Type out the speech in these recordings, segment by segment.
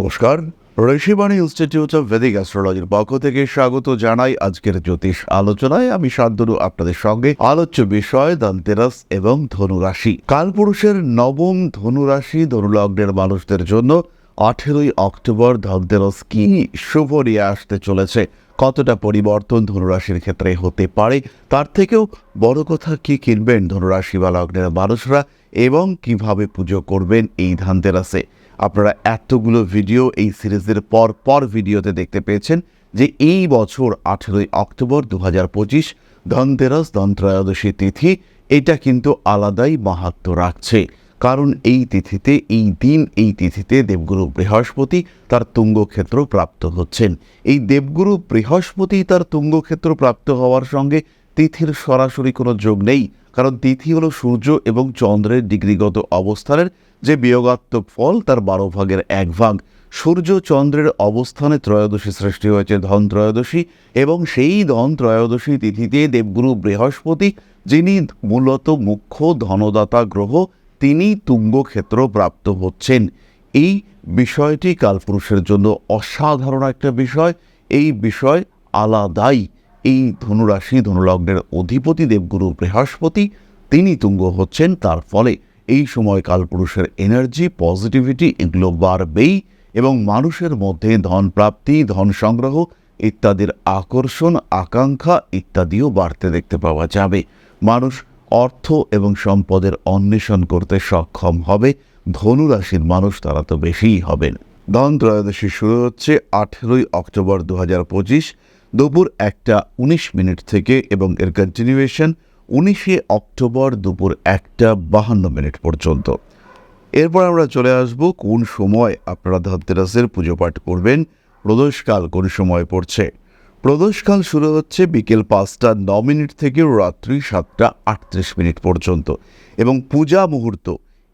নমস্কার, Rishibani institute of Vedic অ্যাস্ট্রোলজির পক্ষ থেকে স্বাগত জানাই আজকের জ্যোতিষ আলোচনায়। আমি শান্তনু, আপনাদের সঙ্গে আলোচ্য বিষয় ধনতেরাস এবং ধনুরাশি। কালপুরুষের নবম ধনুরাশি ধনুলগ্নের মানুষদের জন্য আঠেরোই অক্টোবর ধনতেরাস কি শুভ নিয়ে আসতে চলেছে? কতটা পরিবর্তন ধনুরাশির ক্ষেত্রে হতে পারে? তার থেকেও বড় কথা, কি কিনবেন ধনুরাশি বা লগ্নের মানুষরা এবং কীভাবে পুজো করবেন এই ধানতেরাসে? আপনারা এতগুলো ভিডিও এই সিরিজের পর পর ভিডিওতে দেখতে পেয়েছেন যে এই বছর আঠেরোই অক্টোবর দু হাজার পঁচিশ ধনতেরাস ধনত্রয়োদশী তিথি, এটা কিন্তু আলাদাই মাহাত্ম রাখছে। কারণ এই তিথিতে, এই দিন, এই তিথিতে দেবগুরু বৃহস্পতি তার তুঙ্গক্ষেত্র প্রাপ্ত হচ্ছেন। এই দেবগুরু বৃহস্পতি তার তুঙ্গক্ষেত্র প্রাপ্ত হওয়ার সঙ্গে তিথির সরাসরি কোনো যোগ নেই। কারণ তিথি হলো সূর্য এবং চন্দ্রের ডিগ্রিগত অবস্থানের যে বিয়োগাত্মক ফল তার বারো ভাগের এক ভাগ, সূর্য চন্দ্রের অবস্থানে ত্রয়োদশী সৃষ্টি হয়েছে ধন ত্রয়োদশী এবং সেই ধন ত্রয়োদশী তিথিতে দেবগুরু বৃহস্পতি, যিনি মূলত মুখ্য ধনদাতা গ্রহ, তিনি তুঙ্গক্ষেত্র প্রাপ্ত হচ্ছেন। এই বিষয়টি কালপুরুষের জন্য অসাধারণ একটা বিষয়। এই বিষয় আলাদাই। এই ধনুরাশি, ধনুলগ্নের অধিপতি দেবগুরু বৃহস্পতি, তিনি তুঙ্গ হচ্ছেন, তার ফলে এই সময় কালপুরুষের এনার্জি পজিটিভিটি এগুলো বাড়বেই এবং মানুষের মধ্যে ধন প্রাপ্তি, ধন সংগ্রহ ইত্যাদির আকর্ষণ, আকাঙ্ক্ষা ইত্যাদিও বাড়তে দেখতে পাওয়া যাবে। মানুষ অর্থ এবং সম্পদের অন্বেষণ করতে সক্ষম হবে। ধনুরাশির মানুষ তারা তো বেশিই হবেন। ধন ত্রয়োদশী শুরু হচ্ছে আঠেরোই অক্টোবর দু হাজার পঁচিশ দুপুর একটা উনিশ মিনিট থেকে এবং এর কন্টিনিউয়েশন উনিশে অক্টোবর দুপুর একটা বাহান্ন মিনিট পর্যন্ত। এরপর আমরা চলে আসব কোন সময় আপনারা ধনতেরাসের পুজো পাঠ করবেন, প্রদোষকাল কোন সময় পড়ছে? প্রদোষকাল শুরু হচ্ছে বিকেল পাঁচটা ন মিনিট থেকে রাত্রি সাতটা আটত্রিশ মিনিট পর্যন্ত এবং পূজা মুহূর্ত,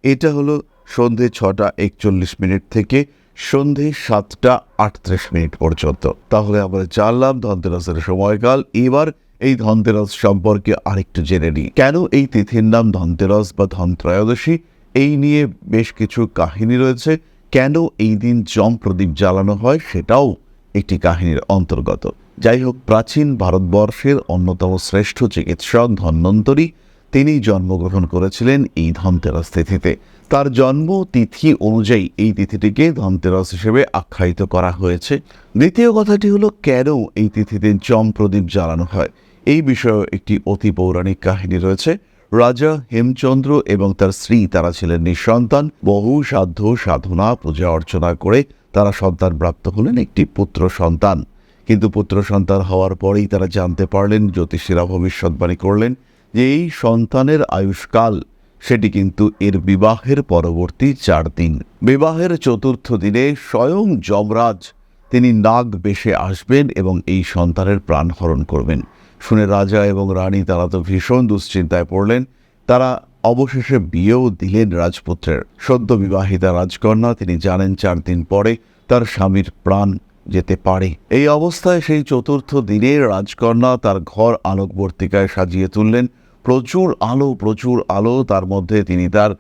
এটা হলো সন্ধে ছটা একচল্লিশ মিনিট থেকে সন্ধে সাতটা আটত্রিশ মিনিট পর্যন্ত। তাহলে আমরা জানলাম ধনতেরাসের সময়কাল, এবার এই ধনতেরাস সম্পর্কে আরেকটু জেনে নিই। কেন এই তিথির নাম ধনতেরাস বা ধনত্রয়োদশী? এই নিয়ে বেশ কিছু কাহিনী রয়েছে। কেন এই দিন জম প্রদীপ জ্বালানো হয় সেটাও একটি কাহিনীর অন্তর্গত। যাই হোক, প্রাচীন ভারতবর্ষের অন্যতম শ্রেষ্ঠ চিকিৎসক ধন্বন্তরী, তিনি জন্মগ্রহণ করেছিলেন এই ধনতেরাস তিথিতে। তার জন্ম তিথি অনুযায়ী এই তিথিটিকে ধনতেরাস হিসেবে আখ্যায়িত করা হয়েছে। দ্বিতীয় কথাটি হলো, কেন এই তিথিতে জম প্রদীপ জ্বালানো হয়? এই বিষয়ে একটি অতি পৌরাণিক কাহিনী রয়েছে। রাজা হেমচন্দ্র এবং তার স্ত্রী তারা ছিলেন নিঃসন্তান। বহু সাধ্য, সাধনা, পূজা অর্চনা করে তারা সন্তান প্রাপ্ত হলেন, একটি পুত্র সন্তান। কিন্তু পুত্র সন্তান হওয়ার পরেই তারা জানতে পারলেন, জ্যোতিষীরা ভবিষ্যৎবাণী করলেন যে এই সন্তানের আয়ুষ্কাল, সেটি কিন্তু এর বিবাহের পরবর্তী চার দিন। বিবাহের চতুর্থ দিনে স্বয়ং যমরাজ, তিনি নাগ বেশে আসবেন এবং এই সন্তানের প্রাণহরণ করবেন। শুনে রাজা এবং রানী তারা তো ভীষণ দুশ্চিন্তায় পড়লেন। তারা অবশেষে বিয়েও দিলেন রাজপুত্রের। সদ্য বিবাহিতা রাজকন্যা, তিনি জানেন চার দিন পরে তার স্বামীর প্রাণ যেতে পারে। এই অবস্থায় সেই চতুর্থ দিনে রাজকন্যা তার ঘর আলোকবর্তিকায় সাজিয়ে তুললেন। প্রচুর আলো প্রচুর আলো, তার মধ্যে তিনি তার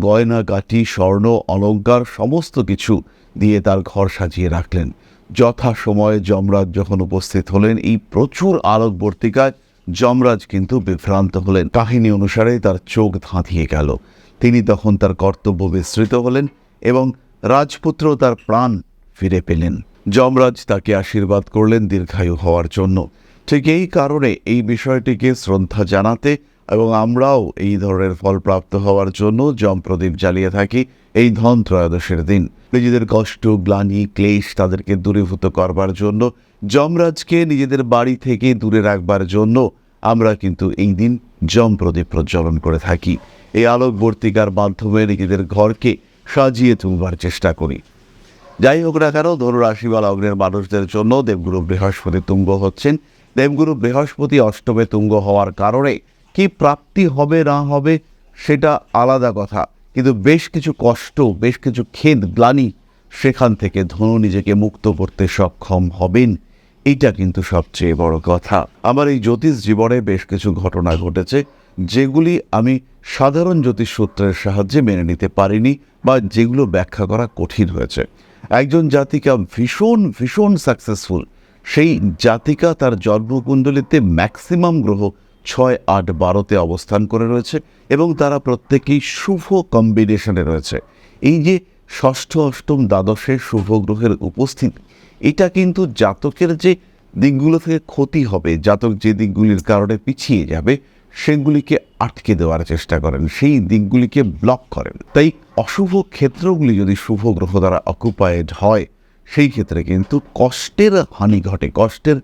গয়না কাঠি স্বর্ণ, অলঙ্কার, সমস্ত কিছু দিয়ে তার ঘর সাজিয়ে রাখলেন। যথা সময়ে যমরাজ যখন উপস্থিত হলেন, এই প্রচুর আলোকবর্তিকায় যমরাজ কিন্তু বিভ্রান্ত হলেন। কাহিনী অনুসারে তার চোখ ধাঁধিয়ে গেল। তিনি তখন তার কর্তব্য বিস্তৃত হলেন এবং রাজপুত্র তার প্রাণ ফিরে পেলেন। যমরাজ তাকে আশীর্বাদ করলেন দীর্ঘায়ু হওয়ার জন্য। ঠিক এই কারণে এই বিষয়টিকে শ্রদ্ধা জানাতে এবং আমরাও এই ধরনের ফল প্রাপ্ত হওয়ার জন্য যম প্রদীপ জ্বালিয়ে থাকি এই ধন ত্রয়োদশের দিন। নিজেদের কষ্ট, গ্লানি, ক্লেশ তাদেরকে দূরীভূত করবার জন্য, যমরাজকে নিজেদের বাড়ি থেকে দূরে রাখবার জন্য আমরা কিন্তু এই দিন যম প্রদীপ প্রজ্বলন করে থাকি। এই আলোকবর্তিকার মাধ্যমে নিজেদের ঘরকে সাজিয়ে তুলবার চেষ্টা করি। যাই হোক না কেন ধনুরাশি বা লগ্নের মানুষদের জন্য দেবগুরু বৃহস্পতি তুঙ্গ হচ্ছেন। দেবগুরু বৃহস্পতি অষ্টমে তুঙ্গ হওয়ার কারণে কি প্রাপ্তি হবে, না হবে, সেটা আলাদা কথা। কিন্তু বেশ কিছু কষ্ট, বেশ কিছু খেদ গ্লানি সেখান থেকে ধনু নিজেকে মুক্ত করতে সক্ষম হবেন। এটা কিন্তু সবচেয়ে বড় কথা। আমার এই জ্যোতিষ জীবনে বেশ কিছু ঘটনা ঘটেছে, যেগুলি আমি সাধারণ জ্যোতিষ সূত্রের সাহায্যে মেনে নিতে পারিনি বা যেগুলো ব্যাখ্যা করা কঠিন হয়েছে। একজন জাতিকা ভীষণ ভীষণ সাকসেসফুল সেই জাতিকা তার জন্মকুণ্ডলিতে ম্যাক্সিমাম গ্রহ ছয় আট বারোতে অবস্থান করে রয়েছে এবং তারা প্রত্যেকেই শুভ কম্বিনেশনে রয়েছে। এই যে ষষ্ঠ, অষ্টম দ্বাদশে শুভ গ্রহের উপস্থিতি, এটা কিন্তু জাতকের যে দিকগুলো থেকে ক্ষতি হবে, জাতক যে দিকগুলির কারণে পিছিয়ে যাবে, সেগুলিকে আটকে দেওয়ার চেষ্টা করেন, সেই দিকগুলিকে ব্লক করেন। তাই অশুভ ক্ষেত্রগুলি যদি শুভ গ্রহ দ্বারা অকুপায়েড হয়, সেই ক্ষেত্রে কিন্তু কষ্টের হানি ঘটে, কষ্টের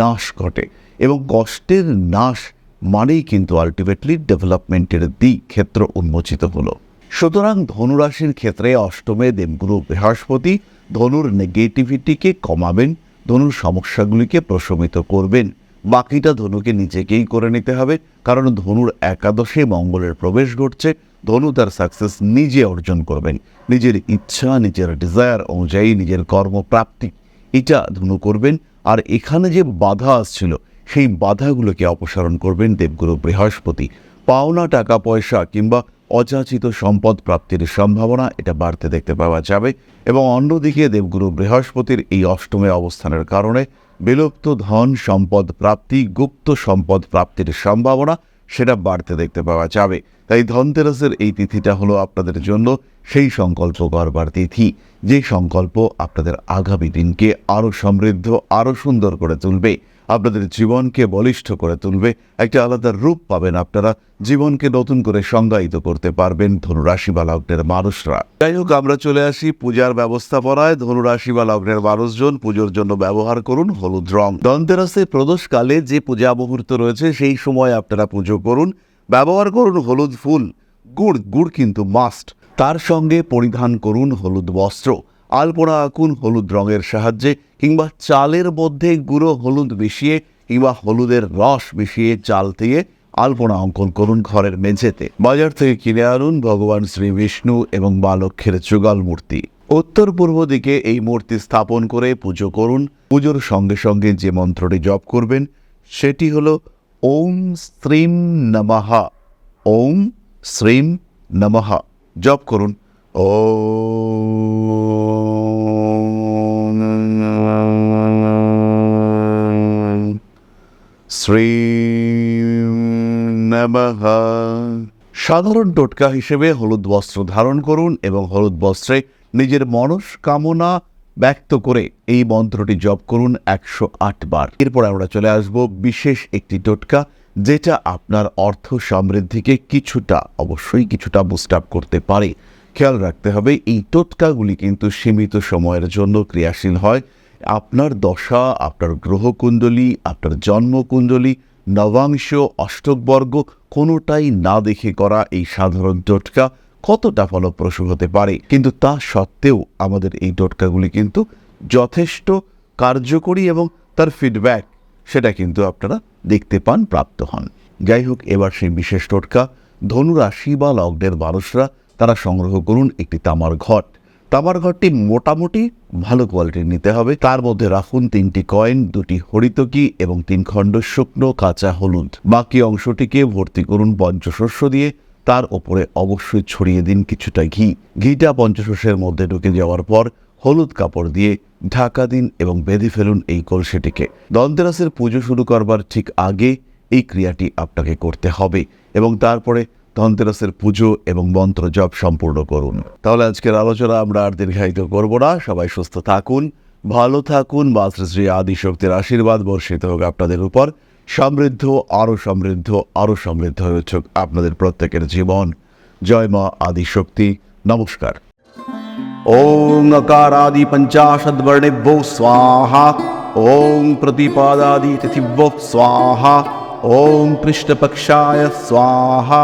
নাশ ঘটে এবং কষ্টের নাশ মানেই কিন্তু আলটিমেটলি ডেভেলপমেন্টের দিক ক্ষেত্র উন্মোচিত হলো। সুতরাং ধনুরাশির ক্ষেত্রে অষ্টমে দেবগুরু বৃহস্পতি ধনুর নেগেটিভিটিকে কমাবেন, ধনুর সমস্যাগুলিকে প্রশমিত করবেন। বাকিটা ধনুকে নিজেকেই করে নিতে হবে, কারণ ধনুর একাদশে মঙ্গলের প্রবেশ ঘটছে, ধনু তার সাকসেস নিজে অর্জন করবেন। নিজের ইচ্ছা, নিজের ডিজায়ার অনুযায়ী নিজের কর্মপ্রাপ্তি, এটা ধনু করবেন। আর এখানে যে বাধা আসছিল সেই বাধাগুলোকে অপসারণ করবেন দেবগুরু বৃহস্পতি। পাওনা টাকা, পয়সা কিংবা অযাচিত সম্পদ প্রাপ্তির সম্ভাবনা এটা বাড়তে দেখতে পাওয়া যাবে এবং অন্যদিকে দেবগুরু বৃহস্পতির এই অষ্টমে অবস্থানের কারণে বিলুপ্ত ধন সম্পদ প্রাপ্তি, গুপ্ত সম্পদ প্রাপ্তির সম্ভাবনা সেটা বাড়তে দেখতে পাওয়া যাবে। তাই ধনতেরাসের এই তিথিটা হলো আপনাদের জন্য সেই সংকল্প করবার তিথি। যে সংকল্প আপনাদের আগামী দিনকে আরও সমৃদ্ধ আরও সুন্দর করে তুলবে। আপনাদের জীবনকে বলিষ্ঠ করে তুলবে। একটা আলাদা রূপ পাবেন আপনারা। জীবনকে নতুন করে সংজ্ঞায়িত করতে পারবেন ধনুরাশি বা লগ্নের মানুষরা। যাই হোক, আমরা চলে আসি পূজার ব্যবস্থাপনায়। ধনুরাশি বা লগ্নের মানুষজন পুজোর জন্য ব্যবহার করুন হলুদ রং। ধনতেরাসে প্রদোষকালে যে পূজা মুহূর্ত রয়েছে, সেই সময় আপনারা পুজো করুন। ব্যবহার করুন হলুদ ফুল। গুড় গুড় কিন্তু মাস্ট। তার সঙ্গে পরিধান করুন হলুদ বস্ত্র। আলপনা আঁকুন হলুদ রঙের সাহায্যে কিংবা চালের মধ্যে গুঁড়ো হলুদ মিশিয়ে কিংবা হলুদের রস মিশিয়ে চাল দিয়ে আলপনা অঙ্কন করুন ঘরের মেঝেতে। বাজার থেকে কিনে আনুন ভগবান শ্রী বিষ্ণু এবং মা লক্ষ্মীর যুগল মূর্তি। উত্তর পূর্ব দিকে এই মূর্তি স্থাপন করে পুজো করুন। পুজোর সঙ্গে সঙ্গে যে মন্ত্রটি জপ করবেন, সেটি হল ওম শ্রীম নমঃ। ওম শ্রীম নমঃ। জপ করুন। ও সাধারণ টোটকা হিসেবে হলুদ বস্ত্র ধারণ করুন এবং হলুদ বস্ত্রে নিজের মনস কামনা ব্যক্ত করে এই মন্ত্রটি জপ করুন একশো আট বার। এরপর আমরা চলে আসব বিশেষ একটি টোটকা, যেটা আপনার অর্থ সমৃদ্ধিকে কিছুটা, অবশ্যই কিছুটা বুস্ট আপ করতে পারে। খেয়াল রাখতে হবে, এই টোটকাগুলি কিন্তু সীমিত সময়ের জন্য ক্রিয়াশীল হয়। আপনার দশা, আপনার গ্রহকুণ্ডলী, আপনার জন্মকুণ্ডলী, নবাংশ, অষ্টকবর্গ, কোনোটাই না দেখে করা এই সাধারণ টোটকা কতটা ফলপ্রসূ হতে পারে? কিন্তু তা সত্ত্বেও আমাদের এই টোটকাগুলি কিন্তু যথেষ্ট কার্যকরী এবং তার ফিডব্যাক সেটা কিন্তু আপনারা দেখতে পান, প্রাপ্ত হন। যাই হোক, এবার সেই বিশেষ টোটকা, ধনুরাশি বা লগ্নের মানুষরা তারা সংগ্রহ করুন একটি তামার ঘট। তামার ঘরটি মোটামুটি ভালো কোয়ালিটির নিতে হবে। তার মধ্যে রাখুন তিনটি কয়েন দুটি হরিতকি এবং তিন খণ্ড শুকনো কাঁচা হলুদ। বাকি অংশটিকে ভর্তি করুন পঞ্চশস্য দিয়ে। তার ওপরে অবশ্যই ছড়িয়ে দিন কিছুটা ঘি। ঘিটা পঞ্চশস্যের মধ্যে ঢুকে যাওয়ার পর হলুদ কাপড় দিয়ে ঢাকা দিন এবং বেঁধে ফেলুন এই কলসিটিকে। দন্তেরাসের পুজো শুরু করবার ঠিক আগে এই ক্রিয়াটি আপনাকে করতে হবে এবং তারপরে ধনতেরাসের পুজো এবং মন্ত্র জপ সম্পূর্ণ করুন তাহলে আজকের আলোচনা আমরা আর দীর্ঘায়িত করব না সবাই সুস্থ থাকুন ভালো থাকুন বা শ্রী শ্রী আদিশক্তির আশীর্বাদ বর্ষিত হোক আপনাদের উপর সমৃদ্ধ আরও সমৃদ্ধ আরও সমৃদ্ধ হয়ে উঠুক আপনাদের প্রত্যেকের জীবন জয় মা আদিশক্তি নমস্কার ওং अकारादि पञ्चाशद्वर्णेभ्यो स्वाहा ॐ प्रतिपादादि तिथिभ्यो स्वाहा ॐ कृष्णपक्षाय स्वाहा